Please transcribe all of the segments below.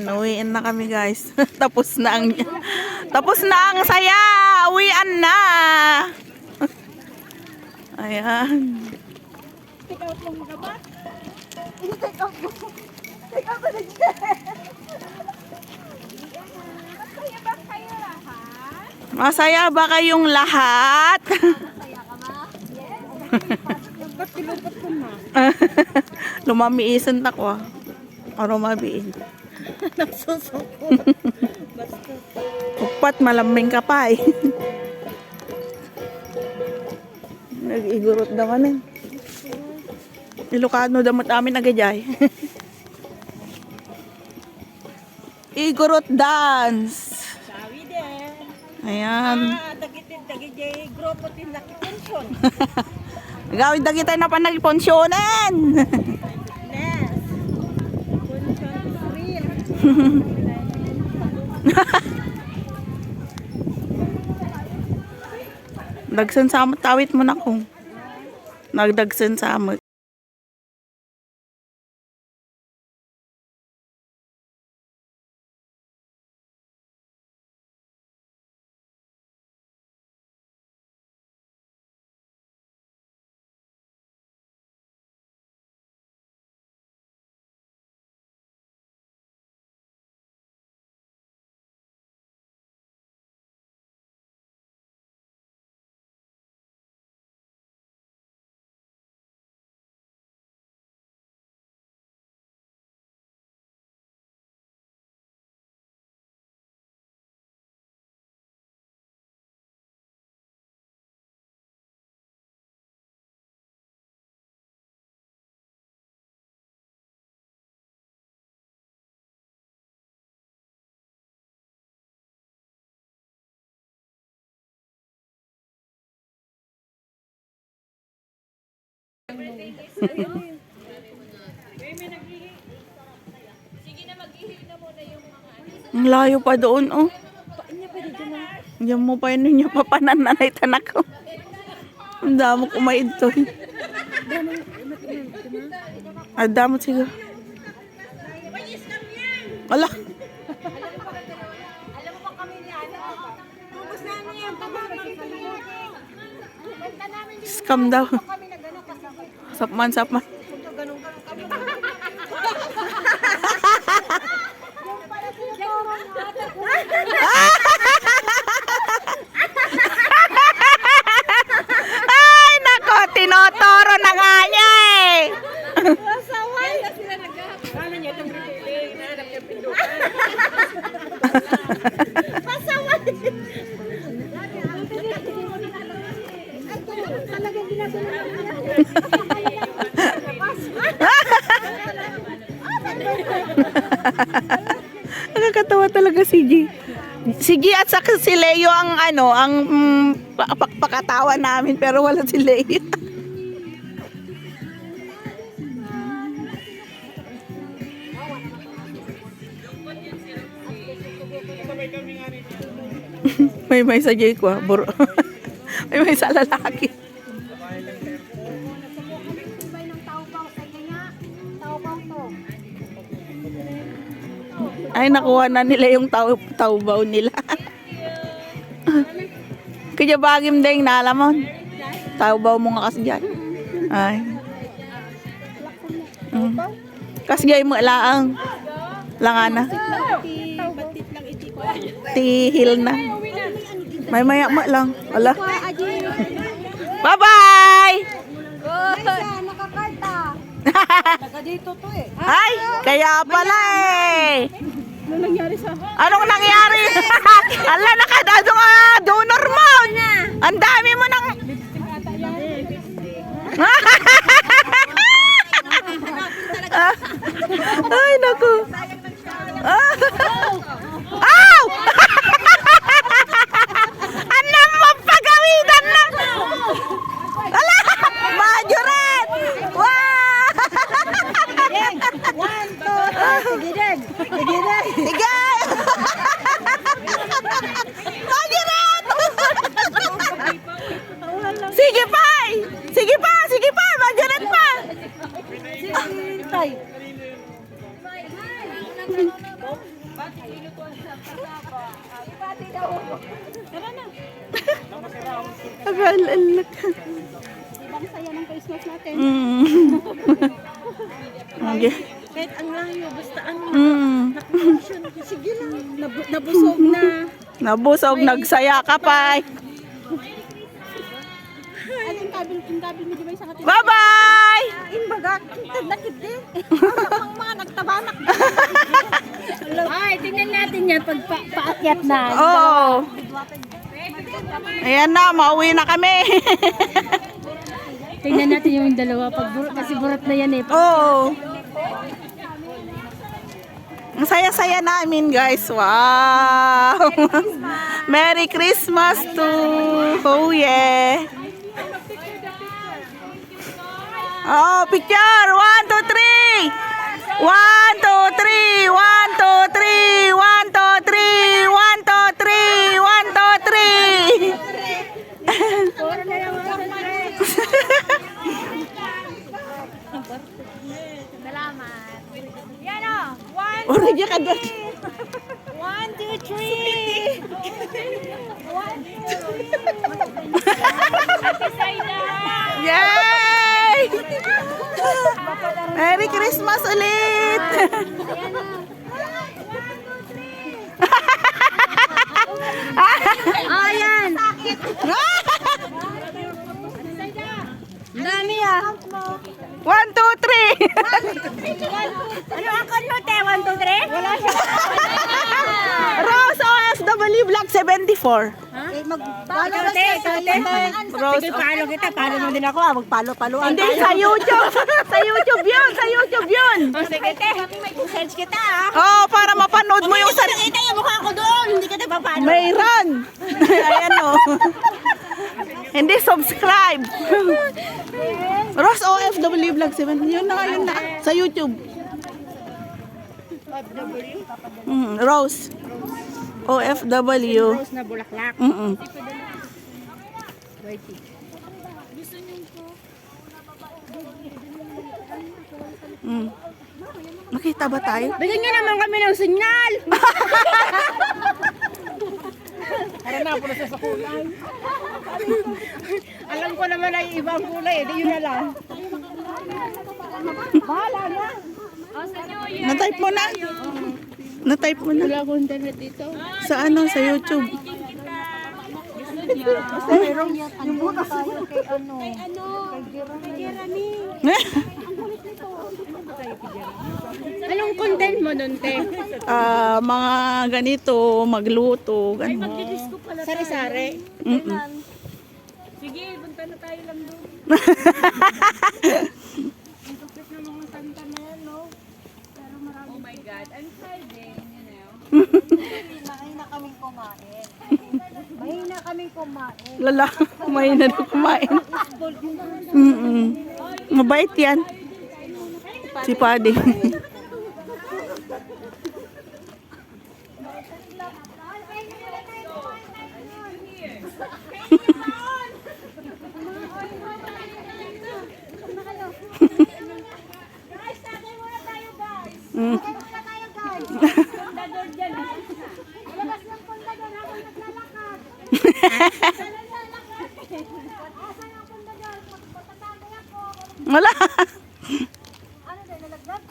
Ayan, uwiin na kami guys. tapos na ang tapos na ang saya. Uwian na. Ayan. Take out mo ka ba? I-take out mo. Take out mo na. Masaya ba kayo lahat? Masaya ba kayong lahat? Masaya ka ba? Yes. Ba't kilupot ko na? Lumamiisan ako ah. O lumabiin. Nagsusuko. Basta. Upat, malambing ka pa eh. Nag-igurot naman eh. Ilocano damot amin agajay. Igurot dance. Sabi din. Ayan. Ah, dagitin, dagijay, gropotin laki pensyon. Gawin na kita na pa nagponsyonan. Yes. Pensyon is real. Dagsan sa amot, tawit mo na ko. Nagdagsan sa amot. Ang layo pa doon, oh. Diyan mo pa yun niya papanananay tanak ko. Ang damo kumain to. eh. Ang damo siguro. Wala. Alam mo ba kami ni ano? Ubus na niya yung pamamagin ko Basta namin Scam daw. सपमान सपमान। G. Si G at saka si Leo ang ano, ang mm, pa- pa- pakatawa namin pero wala si Leo. may may sa J ko, ah, buro. may may sa lalaki. Ay, nakuha na nila yung tau taubaw nila. Kaya bagim ding nalamon. Taubaw mo nga kasi dyan. Ay. Mm. Kasi gay mo laang. Langana. Tihil na. May maya mo lang. Wala. Aji. Bye-bye! Nakakarta. Taga dito to eh. Ay, kaya pala eh. Ano nangyari sa... Anong nangyari? Ala, nakadado nga donor mo. Ang dami mo nang... Ay, Sige, tay. Tara na. Agalala ka. Ibang saya ng Christmas natin. Mm. Okay. Kahit ang layo, basta ang Mm. nakakasyon. Sige lang. Nabu- nabusog na. Nabusog, nagsaya ka pa. Ano? Bye-bye! Mga nagtabanak. Ay, tingnan natin yan pag pa paakyat na. Oo. Ayan na, mauwi na kami. Tingnan natin yung dalawa pag burot kasi burot na yan eh. Oo. Ang saya-saya namin, guys. Wow! Merry Christmas to... Oh, yeah! Oh, picture! One, two, three! One, two, three! One, two, three! One, two, three! One, two, three! One, two, three! Salamat. Yan o. One, Uri ka doon. one, two, three. One, two. Merry Christmas ulit! Oh, yan. Ang dami ah. One, two, three! Ano ang kanyote? One, two, three? Wala siya. Rose OFW Black 74. Mag... Palo na siya. Rose palo kita. Palo mo din ako ah. Magpalo-paloan Hindi, sa YouTube. sa YouTube yun. Sa YouTube yun. Oh, sige, te. May message kita ah. Oh, para mapanood mo yung sarili. Nakita yung mukha ko doon. Hindi kita papalo. Mayran. Ayan o. Hindi, subscribe. Rose OFW Vlog 7. Yun na yun na. Sa YouTube. Mm, Rose. OFW. Rose na bulaklak. Mm-mm. Mm. Nakita ba tayo? Bigyan niyo naman kami ng signal. Alam ko naman ay ibang kulay. Di yun na lang. Bahala na. Na-type mo na. Na-type mo na. Wala akong internet dito. Sa ano? Sa YouTube. Yung butas kay ano? Kay ano? Kay Jeremy. Anong content mo doon, te? Ah, mga ganito, magluto, ganun. Sari-sari. Mm-mm. Sige, punta na tayo lang doon. Ang kapit ng mga kanta na yan, no? Pero marami. Oh my God, I'm excited, you know. Mahina kaming kumain. Mahina kaming kumain. Lala, may na kumain. Mm-mm. Mabait yan. Si Paddy. Guys, tagay muna tayo, guys. Mm. Muna tayo, guys. Pundador dyan. Ilabas ng pundador habang naglalakad. Naglalakad. Asan ang pundador? Patatagay ako. Wala. Ano din, nalagdag?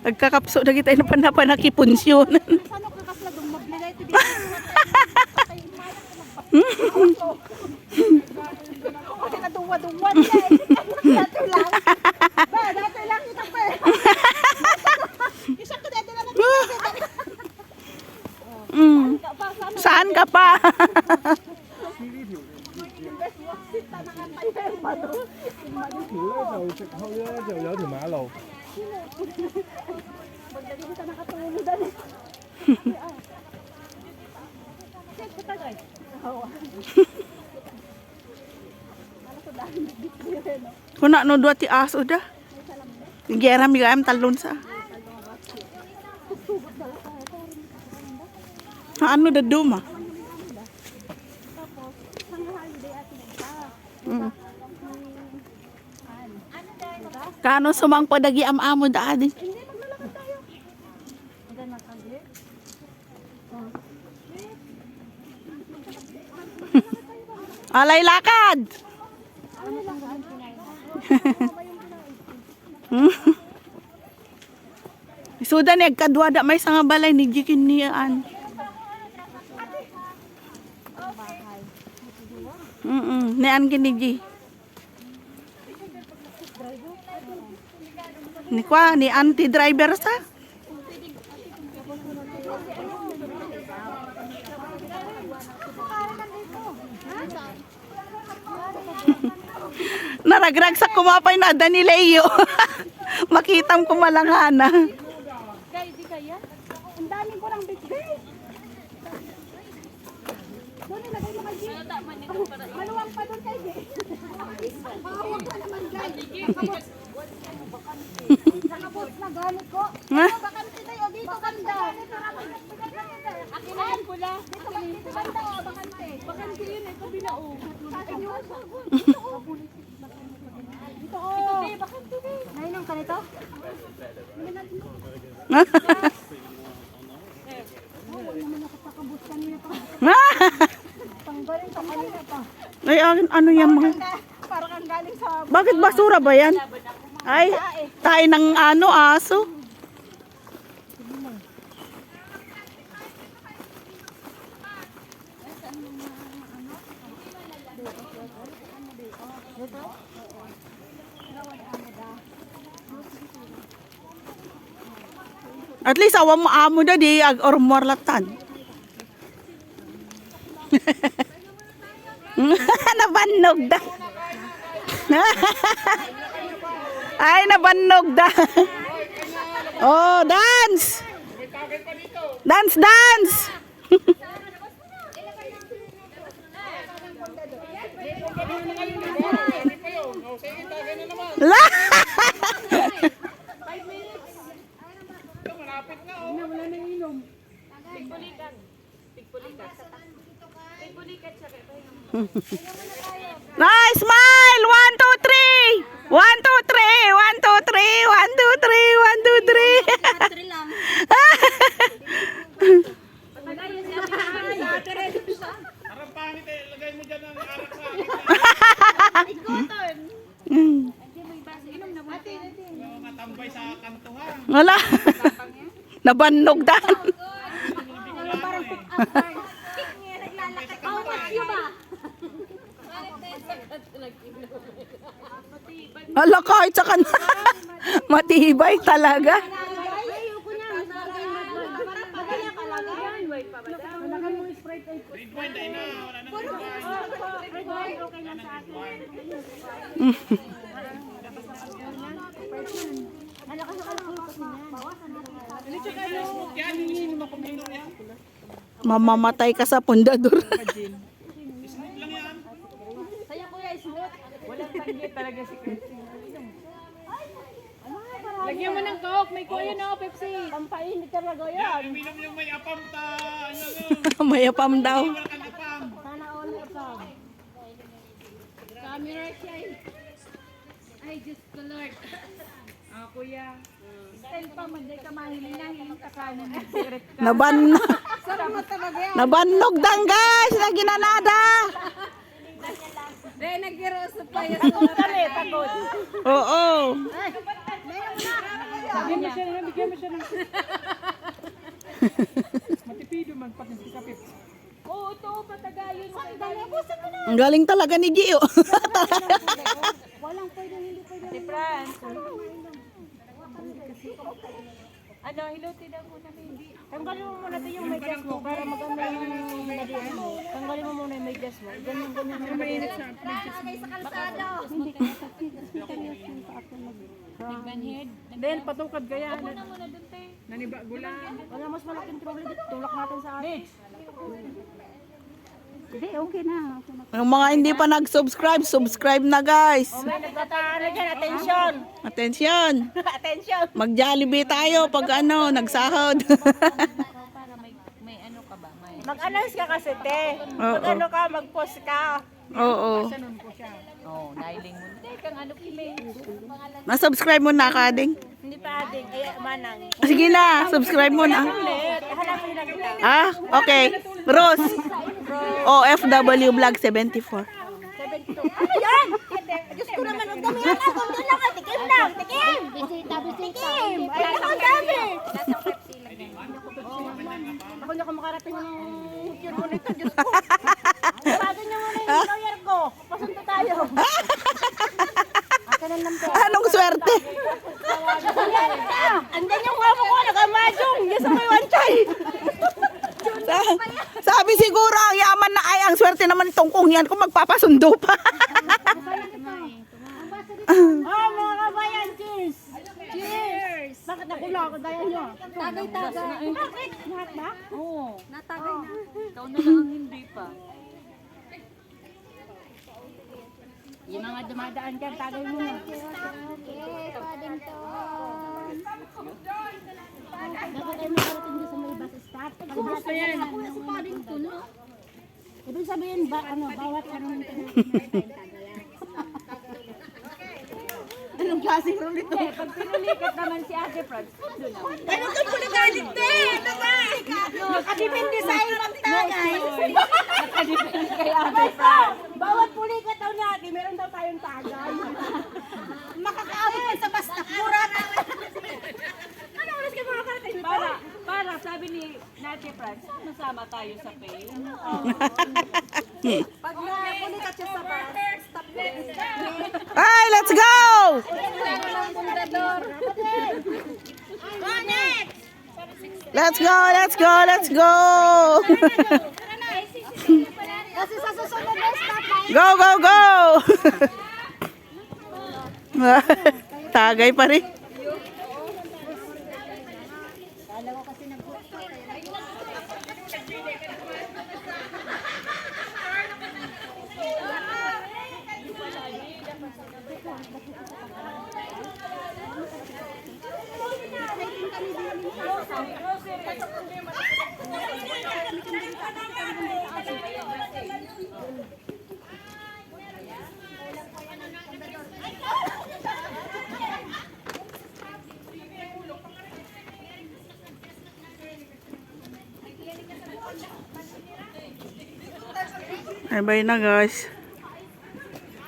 Nagkakapso na kita na panapanakiponsyon. Paano ka kaslagong mablagay ito dito? Kasi naduwa-duwa niya eh. Dato lang. Ba, dato lang ito pa eh. Isang ko dato lang ito. Mm. Nagpapapicturean ka pa. Pagdating sa nakatuludan. Check ko tagay. Kuna no dua ti aso dah. Gera mi gam talon sa. Ano da duma? Mm. Kano sumang padagi am amo da adi. Alay lakad. Suda ni kadwa da may nga balay ni jikin niyaan. Nian kini ji. Ni kwa ni anti driver sa. Naragrag sa kumapay na ni Leo. Makitam ko malangana. Guys, di kaya? Ang dami ko lang bitbit. Doon ilagay mo kay G. Maluwang pa doon kay G. Huwag ka naman guys. Nakabot. Na gamit ko. Ha? Bakante tayo dito kanda. Akin pula. Dito kanda o bakante. Bakante yun. Kabila o. Akin yun. Dito o. Dito o. Bakante din. Nainom ka nito? Ay, akin, ano yan mga? Parang ang galing sa Bakit basura ba yan? Ay, tayo ng ano, aso. At least awa mo amo da di ag or morlatan. Nabannog da. Ay, nabannog da. Oh, dance! Dance, dance! La! Nice smile! One, two, three! One, two, three! One, two, three! One, two, three! One, two, three! Parang pangit eh. Lagay mo dyan ang arak sa Mm. mga tambay sa kantuhan. Wala. Nabannog dan. Hala kahit sa kan matibay talaga. Grade 1 dahil na. Wala nang grade 1. Yan, hindi mo kumino yan. Mamamatay ka sa pundador. Smooth lang yan. Lagyan mo ng coke, may kuya na Pepsi. Pampainit talaga Yan, uminom yung may apam ta. Ano, ano. Mayapam daw. Apam. Sana all ito. Camera siya Ay, Diyos ko Lord. Ah, kuya. Style pa, ka mahiling na, hiling ka kanan. Naban Sarap mo talaga yan. Nabannog dan guys na ginanada. Dahil nag-iroso pa yung Takot kami, takot. Oo. Bigyan mo siya na, bigyan mo siya na. Matipido man pati si kapit. Oo, ito, na. Ang galing talaga ni Gio. Walang pwede, hindi pwede. Si Franz. Ano, hiluti daw muna baby. Tanggalin mo muna ito yung medyas mo para maganda yung medyas mo. Tanggalin mo muna yung medyas mo. Ganyan, ganyan. Sa medyas mo. sa kalsada. Hindi. Then patukad kaya Muna muna dun, te. naniba gulan. Wala mas malaking dito. Tulak natin sa atin. Hindi, okay na. Ang mga hindi pa nag-subscribe, subscribe na guys. May nagtataan dyan. Attention. Attention. Attention. Mag-Jollibee tayo pag ano, nagsahod. Para may, may ano ka ba? May... Mag-announce ka kasi, te. Oo. Mag-ano ka, mag-post ka. Oo. Siya. Oh, nailing mo. Hindi kang ano kime. Na-subscribe mo na, Kading. Hindi pa ading. Eh, manang. Sige na, subscribe mo na. Hanapin kita. Ah, okay. Rose. OFW Vlog 74. 72. Ano yan? Diyos ko naman, ang dami yan. Ako doon lang. Tikim lang. Tikim. Bisita, bisita. Tikim. Ay, ang dami. Ako hindi ako makarating ng cure mo nito. Diyos ko. Sabatin niyo muna yung lawyer ko. Tayo. Ang lampe. Anong swerte? Andan yung wamo ko. Nakamadyung. Yes, ako yung wanchay. Sa- Sabi siguro ang yaman na ay ang swerte naman itong kung yan kung magpapasundo pa. Oh, mga kabayan, cheers! Cheers! Bakit nakula ako dahil nyo? Tagay-tagay. Bakit? Lahat ba? Oo. Natagay na. Ikaw na lang ang hindi pa. Yung mga dumadaan dyan, tagay mo na. Dapat ay makarating doon sa may bus Pag ba yan? Ibig sabihin ba, ano, bawat anong Anong klaseng rule ito? Pag pinulikat naman si Ate Franz, doon naman. Ano ka po nagalit din? Ano ba? Nakadepende sa ibang tagay. Nakadepende kay Ate Franz. Bawat pulikat daw natin, meron daw tayong tagay. Makakaabot sa basta pura na. Ano oras ka makakarating? Para, para sabi ni Nate Franz, sama-sama tayo sa pay. Pag napulikat siya sa bus, stop Ay, let's go! Let's go, let's go, let's go! Kasi sa susunod na stop Go, go, go! Tagay pa rin. Ay, bye na guys.